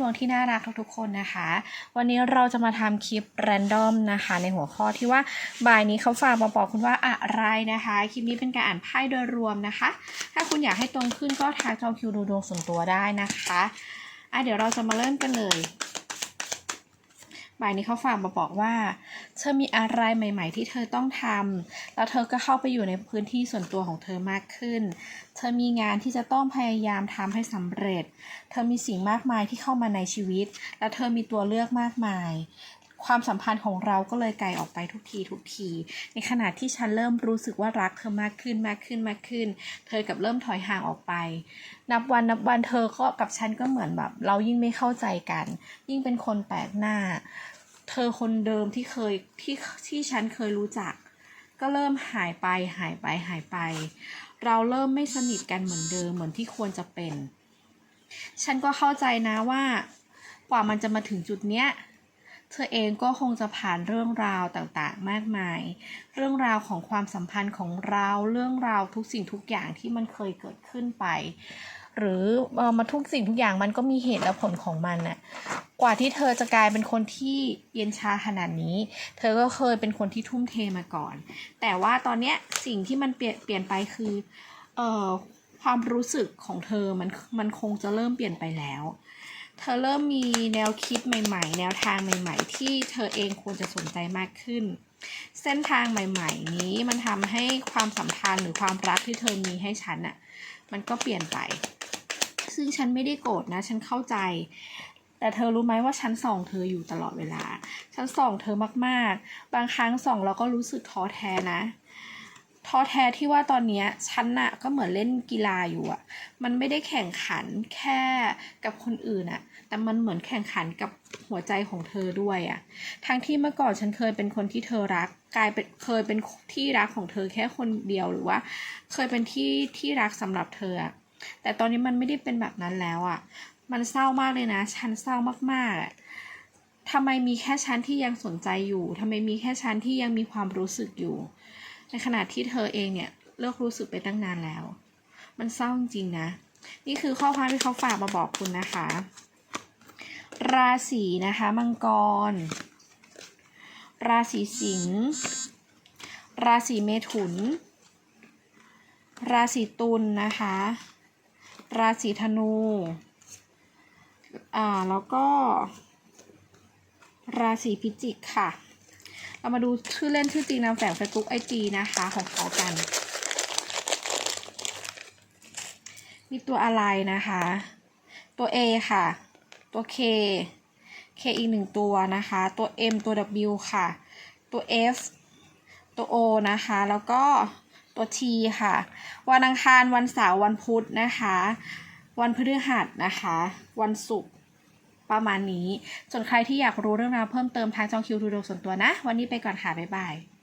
ดวงที่น่ารักทุกๆคนนะคะ วันนี้เราจะมาทำคลิปแรนดอมนะคะ ในหัวข้อที่ว่าบ่ายนี้เขาฝากมาบอกคุณว่าอะไรนะคะ คลิปนี้เป็นการอ่านไพ่โดยรวมนะคะ ถ้าคุณอยากให้ตรงขึ้นก็ทักจองคิวดูดวงส่วนตัวได้นะคะอะเดี๋ยวเราจะมาเริ่มกันเลย บ่ายนี้เขาฝากมาบอกว่า เธอมีอะไรใหม่ ๆ ที่เธอต้องทำแล้วเธอก็เข้าไปอยู่ในพื้นที่ส่วนตัวของเธอมากขึ้น เธอมีงานที่จะต้องพยายามทำให้สำเร็จ เธอมีสิ่งมากมายที่เข้ามาในชีวิต และเธอมีตัวเลือกมากมาย ความสัมพันธ์ของเราก็เลยไกลออกไปทุกทีทุกที ในขณะที่ฉันเริ่มรู้สึกว่ารักเธอมากขึ้นมากขึ้นมากขึ้น เธอกับเริ่มถอยห่างออกไป นับวันนับวันเธอก็กับฉันก็เหมือนแบบ เรายิ่งไม่เข้าใจกัน ยิ่งเป็นคนแปลกหน้า เธอคนเดิมที่เคยที่ที่ฉันเคยรู้จัก ก็เริ่มหายไปหายไปหายไป เราเริ่มไม่สนิทกันเหมือนเดิมเหมือนที่ควรจะเป็น ฉันก็เข้าใจนะว่ากว่ามันจะมาถึงจุดเนี้ย เธอเองก็คงจะผ่านเรื่องราวต่างๆ มากมาย เรื่องราวของความสัมพันธ์ของเราเรื่องราวทุกสิ่งทุกอย่างที่มันเคยเกิดขึ้นไป หรือเออมาทุกสิ่งทุกอย่างมันก็มีเหตุและผลของมันน่ะกว่าที่เธอจะกลายเป็นคนที่เย็นชาขนาดนี้ เธอก็เคยเป็นคนที่ทุ่มเทมาก่อน แต่ว่าตอนเนี้ยสิ่งที่มันเปลี่ยนเปลี่ยนไปคือเอ่อความรู้สึกของเธอมันมันคงจะเริ่มเปลี่ยนไปแล้ว เธอเริ่มมีแนวคิดใหม่ ๆ แนวทางใหม่ ๆ ที่เธอเองควรจะสนใจมากขึ้น เส้นทางใหม่ ๆ นี้มันทำให้ความสัมพันธ์หรือความรักที่เธอมีให้ฉันอะมันก็เปลี่ยนไป ซึ่งฉันไม่ได้โกรธนะ ฉันเข้าใจ แต่เธอรู้ไหมว่าฉันส่องเธออยู่ตลอดเวลา ฉันส่องเธอมากๆ บางครั้งส่องแล้วก็รู้สึกท้อแท้นะ ท้อแท้ที่ว่าตอนนี้ฉันน่ะก็เหมือนเล่นกีฬาอยู่อะมันไม่ได้แข่งขันแค่กับคนอื่นอะแต่มันเหมือนแข่งขันกับหัวใจของเธอด้วยอะทั้งที่เมื่อก่อนฉันเคยเป็นคนที่เธอรัก กลายเป็นเคยเป็นที่รักของเธอแค่คนเดียวหรือว่า เคยเป็นที่ที่รักสำหรับเธออะแต่ตอนนี้มันไม่ได้เป็นแบบนั้นแล้วอะมันเศร้ามากเลยนะ ฉันเศร้ามากๆอะทำไมมีแค่ฉันที่ยังสนใจอยู่ทำไมมีแค่ฉันที่ยังมีความรู้สึกอยู่ ในขณะที่เธอเองเนี่ยเลิกรู้สึกไปตั้งนานแล้ว มันเศร้าจริงนะ นี่คือข้อความที่เขาฝากมาบอกคุณนะคะ ราศีนะคะมังกร ราศีสิงห์ราศีเมถุน ราศีตุลนะคะ ราศีธนู อ่าแล้วก็ ราศีพิจิกค่ะ เรามาดูชื่อเล่นชื่อจริงนามแฝงเฟซบุ๊กไอจีนะคะของเขากัน มีตัวอะไรนะคะ ตัว A ค่ะ ตัว K K อีกหนึ่งตัวนะคะ ตัว M ตัว W ค่ะ ตัว F ตัว O นะคะ แล้วก็ตัว T ค่ะ วันอังคาร วันเสาร์ วันพุธนะคะ วันพฤหัสนะคะ วันศุกร์ ประมาณนี้ ส่วนใครที่อยากรู้เรื่องราวเพิ่มเติมทางจองคิวดูดวงส่วนตัวนะ วันนี้ไปก่อนค่ะ บ๊ายบาย